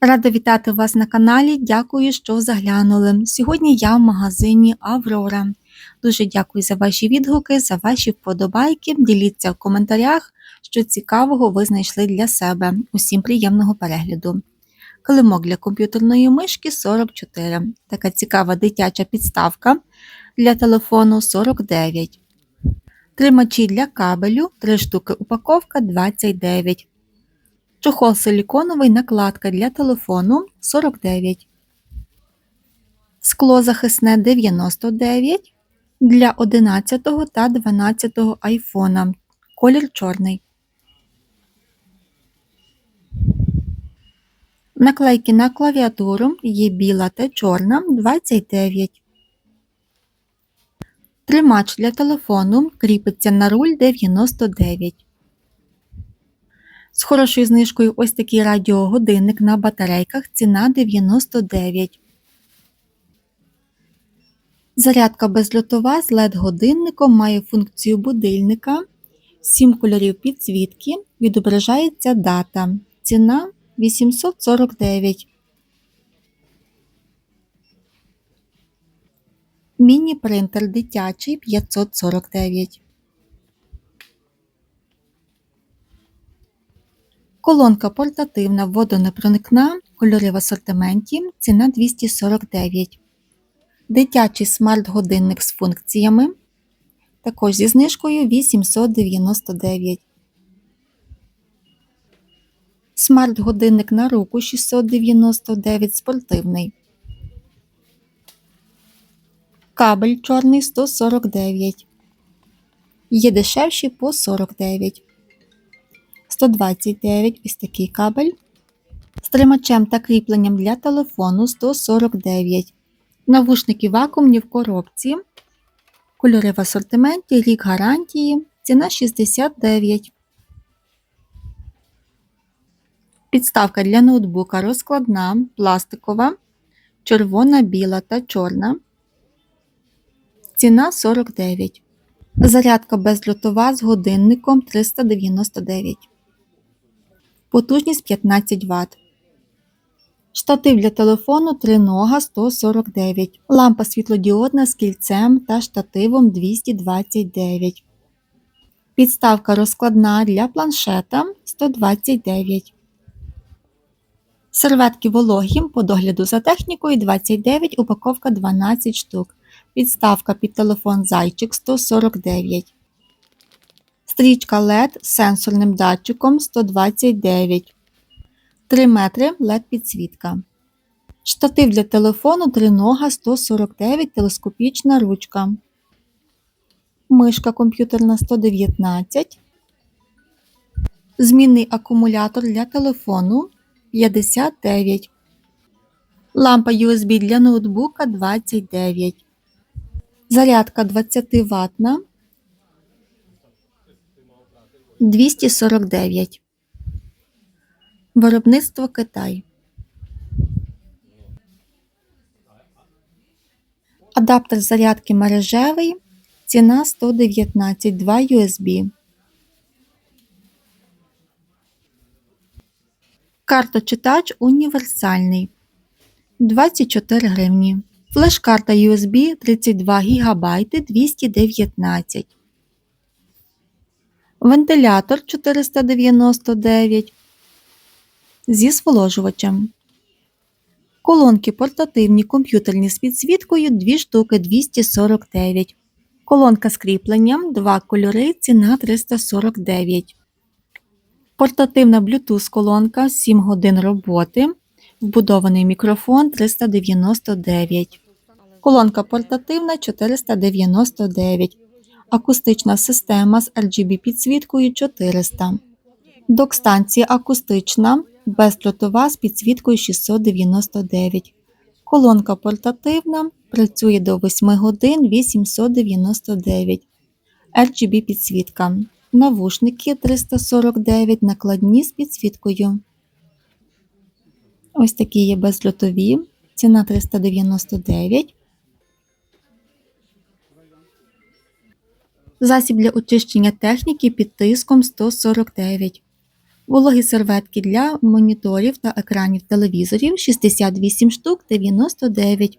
Рада вітати вас на каналі. Дякую, що заглянули. Сьогодні я в магазині Аврора. Дуже дякую за ваші відгуки, за ваші вподобайки. Діліться в коментарях, що цікавого ви знайшли для себе. Усім приємного перегляду. Килимок для комп'ютерної мишки 44. Така цікава дитяча підставка для телефону 49. Тримачі для кабелю 3 штуки упаковка 29. Чохол силіконовий накладка для телефону 49. Скло захисне 99 для 11 та 12 айфона. Колір чорний. Наклейки на клавіатуру є біла та чорна 29. Тримач для телефону кріпиться на руль 99. З хорошою знижкою ось такий радіогодинник на батарейках ціна 99. Зарядка безльотова з LED-годинником має функцію будильника, 7 кольорів підсвітки, відображається дата. Ціна 849. Міні-принтер дитячий 549. Колонка портативна водонепроникна, кольори в асортименті, ціна 249. Дитячий смарт-годинник з функціями. Також зі знижкою 899. Смарт-годинник на руку 699 спортивний. Кабель чорний 149. Є дешевші по 49. 129 ось такий кабель. З тримачем та кріпленням для телефону 149. Навушники вакуумні в коробці. Кольори в асортименті, рік гарантії. Ціна 69. Підставка для ноутбука розкладна, пластикова, червона, біла та чорна. Ціна 49. Зарядка безльотова з годинником 399. Потужність 15 Вт. Штатив для телефону тринога 149. Лампа світлодіодна з кільцем та штативом 229. Підставка розкладна для планшета 129. Серветки вологі по догляду за технікою 29, упаковка 12 штук. Підставка під телефон зайчик 149. Стрічка LED з сенсорним датчиком 129. 3 метри LED підсвітка. Штатив для телефону тринога 149 телескопічна ручка. Мишка комп'ютерна 119. Змінний акумулятор для телефону 59. Лампа USB для ноутбука 29. Зарядка 20 ватна 249. Виробництво Китай. Адаптер зарядки мережевий. Ціна 119 2 USB. Карточитач універсальний 24 гривні. Флеш-карта USB 32 ГБ 219. Вентилятор 499 зі зволожувачем. Колонки портативні комп'ютерні з підсвіткою 2 штуки 249. Колонка з кріпленням 2 кольори ціна 349. Портативна Bluetooth колонка 7 годин роботи. Вбудований мікрофон 399. Колонка портативна 499. Акустична система з RGB підсвіткою 400. Док-станція акустична, бездротова з підсвіткою 699. Колонка портативна. Працює до 8 годин 899. RGB підсвітка. Навушники 349 накладні з підсвіткою. Ось такі є безльотові. Ціна 399. Засіб для очищення техніки під тиском 149. Вологі серветки для моніторів та екранів телевізорів 68 штук 99.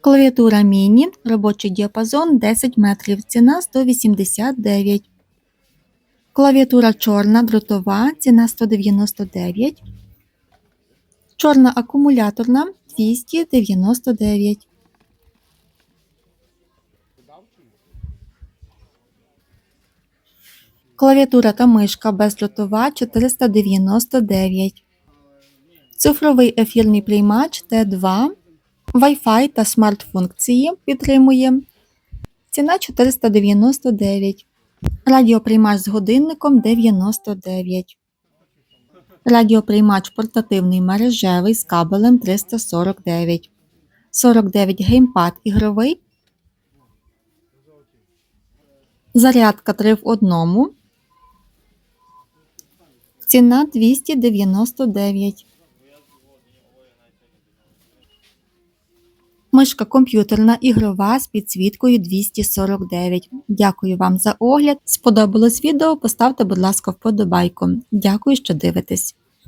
Клавіатура міні, робочий діапазон 10 метрів, ціна 189. Клавіатура чорна, дротова, ціна 199. Чорна акумуляторна 299. Клавіатура та мишка бездротова 499. Цифровий ефірний приймач Т2. Wi-Fi та смарт-функції підтримує. Ціна 499. Радіоприймач з годинником 99. Радіоприймач портативний мережевий з кабелем 349. 49 геймпад ігровий. Зарядка 3 в одному. Ціна 299. Мишка комп'ютерна ігрова з підсвіткою 249. Дякую вам за огляд. Сподобалось відео? Поставте, будь ласка, вподобайку. Дякую, що дивитесь.